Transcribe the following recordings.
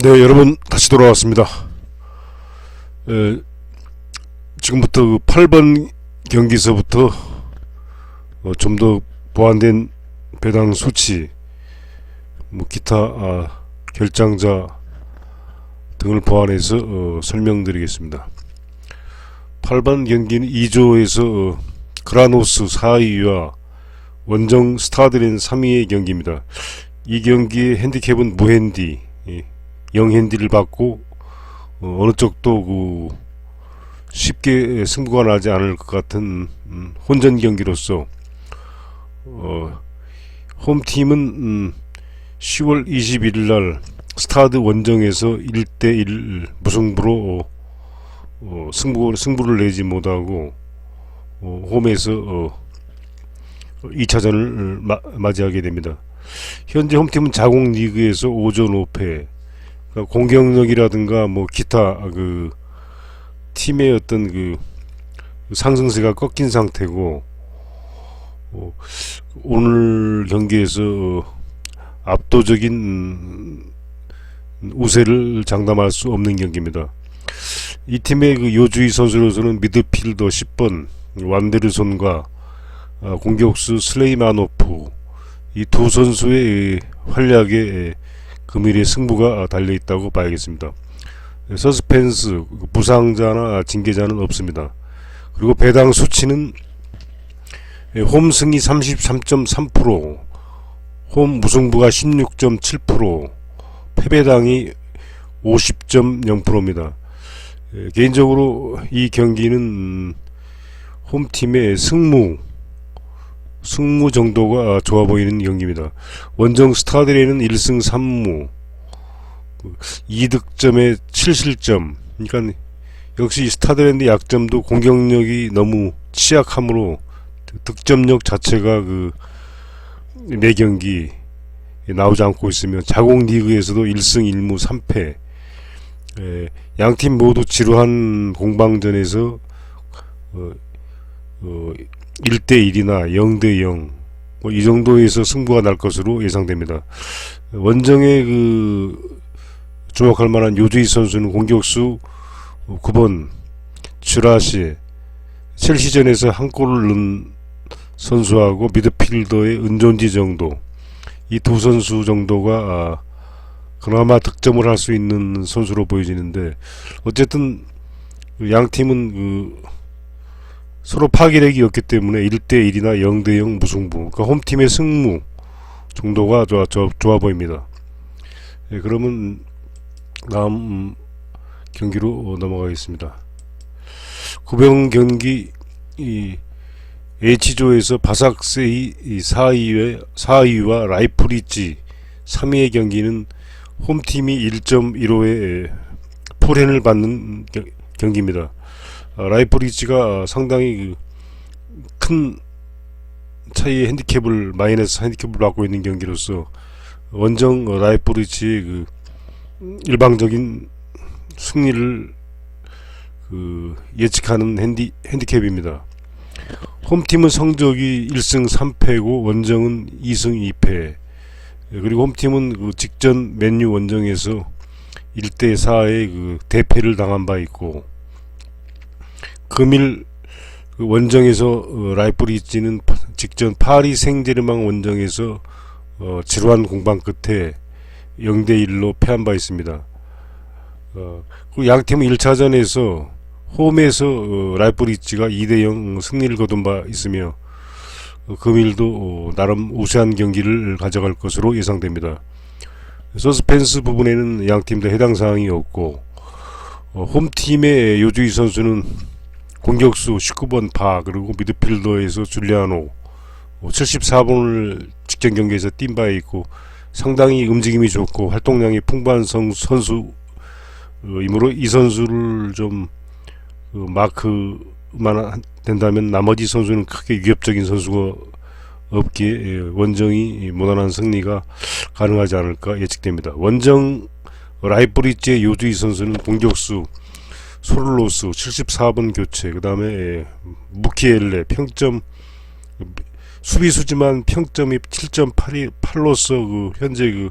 네, 여러분 다시 돌아왔습니다. 에, 지금부터 그 8번 경기서부터 어, 좀 더 보완된 배당 수치, 뭐 기타 아, 결장자 등을 보완해서 어, 설명드리겠습니다. 8번 경기는 2조에서 어, 그라노스 4위와 원정 스타드린 3위의 경기입니다. 이 경기의 핸디캡은 무핸디, 예, 영핸디를 받고 어, 어느 쪽도 그 쉽게 승부가 나지 않을 것 같은 음, 혼전 경기로서 어, 홈팀은 음, 10월 21일 날 스타드 원정에서 1대1 무승부로 어, 어, 승부, 승부를 내지 못하고 어, 홈에서 어, 2차전을 마, 맞이하게 됩니다. 현재 홈팀은 자공 리그에서 5전 5패 그러니까 공격력이라든가 뭐 기타 그 팀의 어떤 그 상승세가 꺾인 상태고 어, 오늘 경기에서 어, 압도적인 음, 우세를 장담할 수 없는 경기입니다. 이 팀의 그 요주의 선수로서는 미드필더 10번 완데르손과 어, 공격수 슬레이마노프 이 두 선수의 활약에 금일의 승부가 달려 있다고 봐야겠습니다. 서스펜스 부상자나 징계자는 없습니다. 그리고 배당 수치는 홈 승이 33.3%, 홈 무승부가 16.7%, 패배당이 50.0%입니다. 개인적으로 이 경기는 음, 홈팀의 승무 승무 정도가 좋아 보이는 경기입니다. 원정 스타드레는 1승 3무. 2득점에 7실점. 그러니까 역시 스타드랜드 약점도 공격력이 너무 취약하므로 득점력 자체가 그 매 경기 나오지 않고 있으며 자공 리그에서도 1승 1무 3패. 양팀 모두 지루한 공방전에서 어, 어, 1대1이나 0대0 뭐 이 정도에서 승부가 날 것으로 예상됩니다. 원정의 그 주목할 만한 요주희 선수는 공격수 9번 쥬라시 첼시전에서 한 골을 넣은 선수하고 미드필더의 은존지 정도 이 두 선수 정도가 아, 그나마 득점을 할 수 있는 선수로 보여지는데 어쨌든 양 팀은 그 서로 파괴력이 없기 때문에 1대1이나 0대0 무승부 그러니까 홈팀의 승무 정도가 좋아, 좋아, 좋아 보입니다. 예, 그러면 다음 음, 경기로 넘어가겠습니다. 구병 경기 이 H조에서 바삭세이 4위와, 4위와 라이프리지 3위의 경기는 홈팀이 1.15의 풀헨을 받는 경, 경기입니다. 아, 라이프리지가 상당히 그큰 차이의 핸디캡을 마이너스 핸디캡을 받고 있는 경기로서 원정 라이프리지의 그 일방적인 승리를 그 예측하는 핸디 핸디캡입니다. 홈팀은 성적이 1승 3패고 원정은 2승 2패. 그리고 홈팀은 그 직전 맨유 원정에서 1대 4의 그 대패를 당한 바 있고 금일 그 원정에서 어, 라이프리 지는 직전 파리 생제르맹 원정에서 어, 지루한 공방 끝에 0대 1로 패한 바 있습니다. 어, 그리고 양 팀은 1차전에서 홈에서 어, 라이프리지가 2대 0 승리를 거둔 바 있으며 어, 금일도 어, 나름 우세한 경기를 가져갈 것으로 예상됩니다. 서스펜스 부분에는 양 팀 다 해당 사항이 없고 어, 홈팀의 요주희 선수는 공격수 19번 파 그리고 미드필더에서 줄리아노 74번을 직전 경기에서 뛴바 있고 상당히 움직임이 좋고 활동량이 풍부한 선, 선수이므로 이 선수를 좀그 마크만 된다면 나머지 선수는 크게 위협적인 선수가 없기에 예, 원정이 무난한 승리가 가능하지 않을까 예측됩니다. 원정 라이브리지의 요주희 선수는 공격수 소르로스 74번 교체 그 다음에 무키엘레 평점 수비수지만 평점이 7.8이 8로서 그 현재 그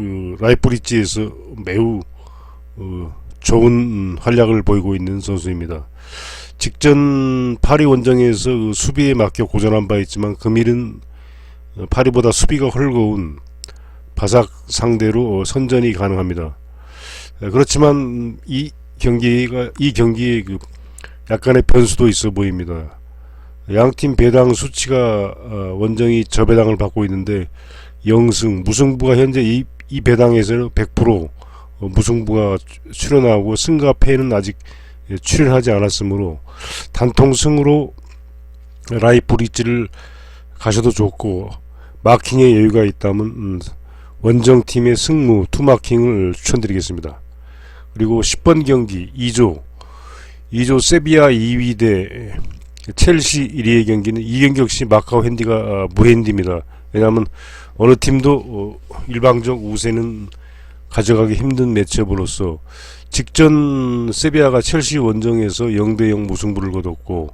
그 라이프리지에서 매우 어, 좋은 활약을 보이고 있는 선수입니다. 직전 파리 원정에서 그 수비에 맡겨 고전한 바 있지만 금일은 어, 파리보다 수비가 헐거운 바삭 상대로 어, 선전이 가능합니다. 에, 그렇지만 이 경기가 이 경기에 그 약간의 변수도 있어 보입니다. 양팀 배당 수치가 어, 원정이 저배당을 받고 있는데 영승 무승부가 현재 이, 이 배당에서는 100% 어, 무승부가 출현하고 승과 패는 아직 예, 출현하지 않았으므로 단통승으로 라이프리지를 가셔도 좋고 마킹에 여유가 있다면 음, 원정팀의 승무 투마킹을 추천드리겠습니다. 그리고 10번 경기 2조 2조 세비야 2위 대 첼시 1위의 경기는 이 경기 역시 마카오 핸디가 아, 무핸디입니다. 왜냐하면 어느 팀도 어, 일방적 우세는 가져가기 힘든 매치업으로서 직전 세비야가 첼시 원정에서 0대0 무승부를 거뒀고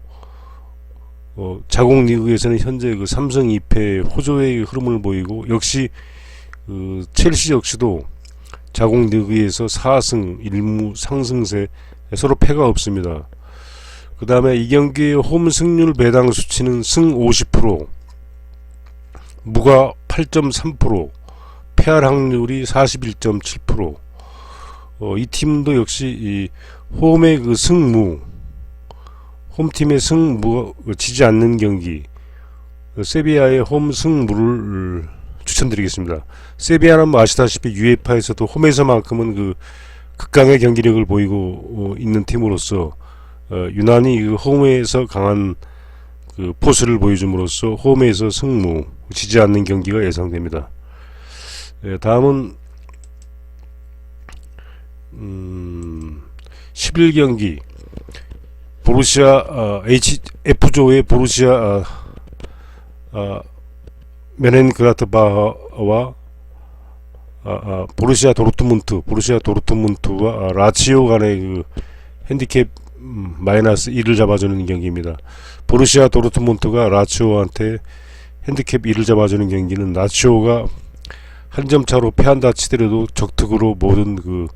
어, 자국 리그에서는 현재 그 3승 2패 호조의 흐름을 보이고 역시 그 첼시 역시도 자국 리그에서 4승 1무 상승세 서로 패가 없습니다. 그 다음에 이 경기의 홈 승률 배당 수치는 승 50%, 무가 8.3%, 패할 확률이 41.7%. 어, 이 팀도 역시 이 홈의 그 승무, 홈팀의 승무 지지 않는 경기, 그 세비야의 홈 승무를 추천드리겠습니다. 세비야는 뭐 아시다시피 UEFA에서도 홈에서만큼은 그 극강의 경기력을 보이고 어, 있는 팀으로서 어, 유난히 그 홈에서 강한 그 포스를 보여줌으로써 홈에서 승무 지지 않는 경기가 예상됩니다. 예, 다음은 음, 11경기 보루시아 어, H F조의 보루시아 어, 어, 메넨그라트바와 아, 아, 보루시아 도르트문트, 보루시아 도르트문트와 아, 라치오 간의 그 핸디캡 음, 마이너스 1을 잡아주는 경기입니다. 보루시아 도르트문트가 라치오한테 핸디캡 1을 잡아주는 경기는 라치오가 한 점 차로 패한다 치더라도 적특으로 모든 그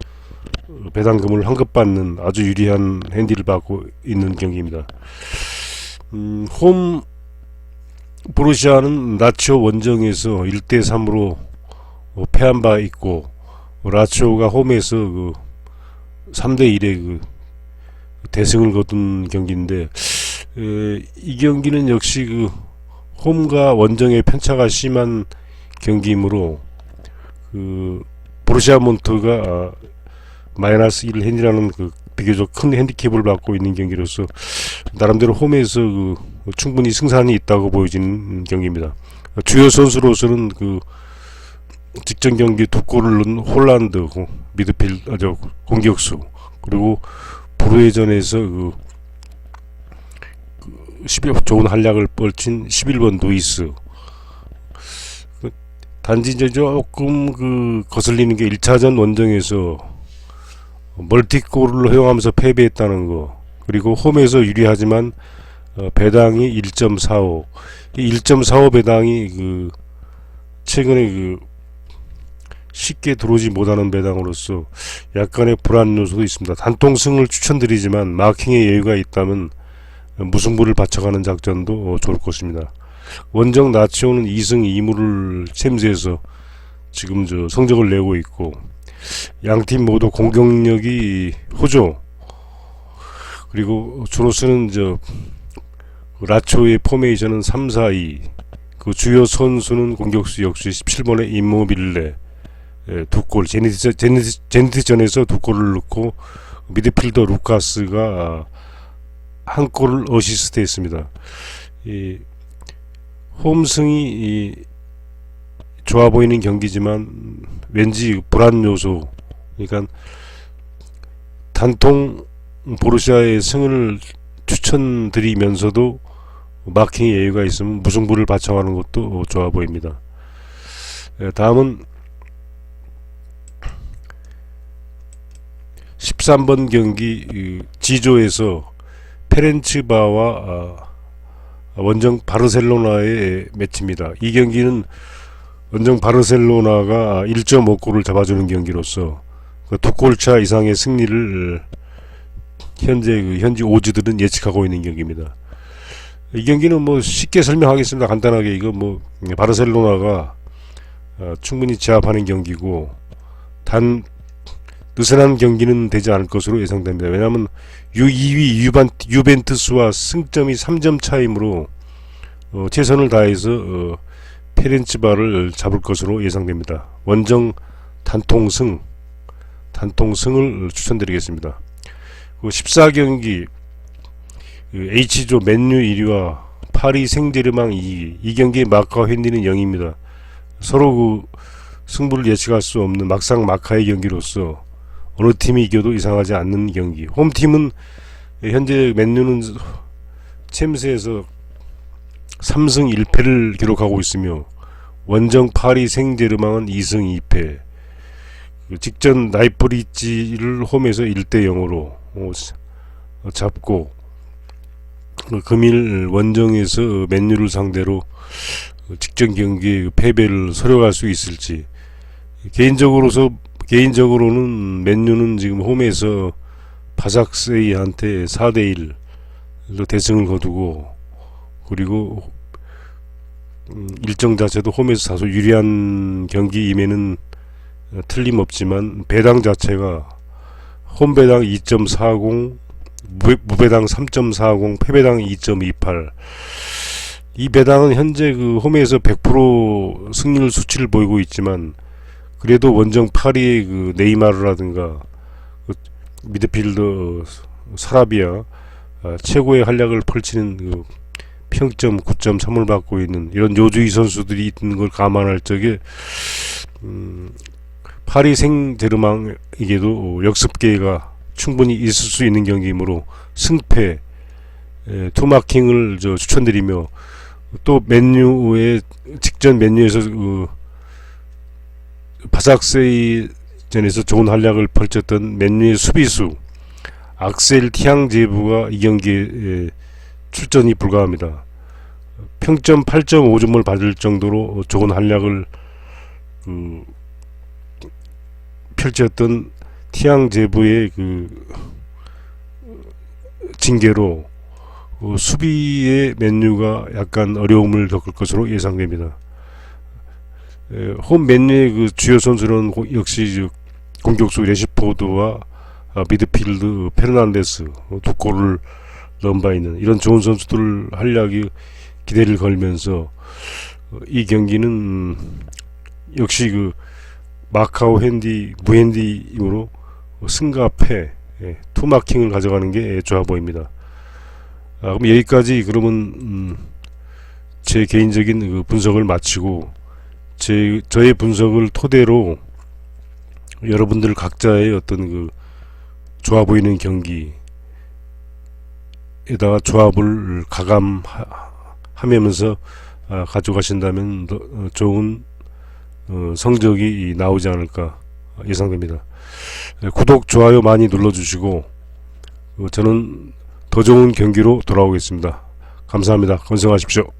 배당금을 환급받는 아주 유리한 핸디를 받고 있는 경기입니다. 음, 홈 보루시아는 라치오 원정에서 1대 3으로 어, 패한 바 있고 라치오가 홈에서 그 3대 1의 그 대승을 거둔 경기인데 에, 이 경기는 역시 그 홈과 원정의 편차가 심한 경기이므로 그 보르시아 몬트가 아, 마이너스 1 핸디라는 그 비교적 큰 핸디캡을 받고 있는 경기로서 나름대로 홈에서 그 충분히 승산이 있다고 보여지는 경기입니다. 주요 선수로서는 그 직전 경기 두 골을 넣은 홀란드 고- 미드필 아저 공격수. 그리고 브루에전에서 그, 그 11, 좋은 활약을 펼친 11번 누이스. 그 단지 이제 조금 그 거슬리는 게 1차전 원정에서 멀티골을 허용하면서 패배했다는 거. 그리고 홈에서 유리하지만 어, 배당이 1.45이1.45 배당이 그 최근에 그 쉽게 들어오지 못하는 배당으로서 약간의 불안 요소도 있습니다. 단통승을 추천드리지만 마킹에 여유가 있다면 무승부를 바쳐가는 작전도 어, 좋을 것입니다. 원정 나치오는 2승 2무를 챔스해서 지금 저 성적을 내고 있고 양팀 모두 공격력이 호조 그리고 주로 쓰는 저 라초의 포메이션은 3, 4, 2. 그 주요 선수는 공격수 역시 17번의 임모빌레 예, 두 골, 제니트전에서 두 골을 넣고 미드필더 루카스가 아, 한 골을 어시스트 했습니다. 이 홈승이 이 좋아 보이는 경기지만 왠지 불안 요소 그러니까 단통 보르시아의 승을 추천드리면서도 마킹에 여유가 있으면 무승부를 바쳐가는 것도 좋아 보입니다. 예, 다음은 13번 경기 이, G조에서 페렌츠바와 아, 원정 바르셀로나의 매치입니다. 이 경기는 원정 바르셀로나가 1.5골을 잡아주는 경기로서 그두 골차 이상의 승리를 현재 그 현지 오즈들은 예측하고 있는 경기입니다. 이 경기는 뭐 쉽게 설명하겠습니다. 간단하게 이거 뭐 바르셀로나가 어, 충분히 제압하는 경기고 단 느슨한 경기는 되지 않을 것으로 예상됩니다. 왜냐하면 유 2위 유반, 유벤투스와 승점이 3점 차이므로 어, 최선을 다해서 어, 페렌치바를 잡을 것으로 예상됩니다. 원정 단통승 단통승을 추천드리겠습니다. 14경기 H조 맨유 1위와 파리 생제르망 2위 이 경기의 마카 헨리는 0입니다. 서로 그 승부를 예측할 수 없는 막상 마카의 경기로서 어느 팀이 이겨도 이상하지 않는 경기. 홈팀은 현재 맨유는 챔스에서 3승 1패를 기록하고 있으며 원정 파리 생제르망은 2승 2패. 그 직전 나이프리지를 홈에서 1대 0으로 잡고 그 금일 원정에서 맨유를 상대로 직전 경기의 패배를 서려갈 수 있을지 개인적으로서 개인적으로는 맨유는 지금 홈에서 바삭세이한테 4대 1로 대승을 거두고 그리고 음, 일정 자체도 홈에서 다소 유리한 경기임에는 틀림없지만 배당 자체가 홈 배당 2.40 무- 무배당 3.40 패배당 2.28 이 배당은 현재 그 홈에서 100% 승률 수치를 보이고 있지만 그래도 원정 파리의 그 네이마르라든가 그 미드필더 사라비아 아, 최고의 활약을 펼치는 그 평점 9.3을 받고 있는 이런 요주의 선수들이 있는 걸 감안할 적에 음, 파리 생제르망에게도 역습 기회가 충분히 있을 수 있는 경기이므로 승패 에, 투마킹을 저 추천드리며 또 맨유의 직전 맨유에서 그 바삭세이전에서 좋은 활약을 펼쳤던 맨유의 수비수 악셀 티앙 제부가 이 경기에 출전이 불가합니다. 평점 8.5점을 받을 정도로 좋은 활약을 그 펼쳤던 티앙 제부의 그 징계로 어, 수비의 맨유가 약간 어려움을 겪을 것으로 예상됩니다. 에, 홈 맨유의 그 주요 선수는 고- 역시 저 공격수 레시포드와 아, 미드필드 페르난데스 어, 두 골을 넣은 바 있는 이런 좋은 선수들 활약이 기대를 걸면서 어, 이 경기는 음, 역시 그 마카오 핸디 무핸디이므로 승과 패 예, 투마킹을 가져가는 게 좋아 보입니다. 아, 그럼 여기까지 그러면 음, 제 개인적인 그 분석을 마치고 제 저의 분석을 토대로 여러분들 각자의 어떤 그 좋아 보이는 경기에다가 조합을 가감하면서 아, 가져가신다면 더 어, 좋은 어, 성적이 나오지 않을까 예상됩니다. 예, 구독, 좋아요 많이 눌러주시고 어, 저는 더 좋은 경기로 돌아오겠습니다. 감사합니다. 건승하십시오.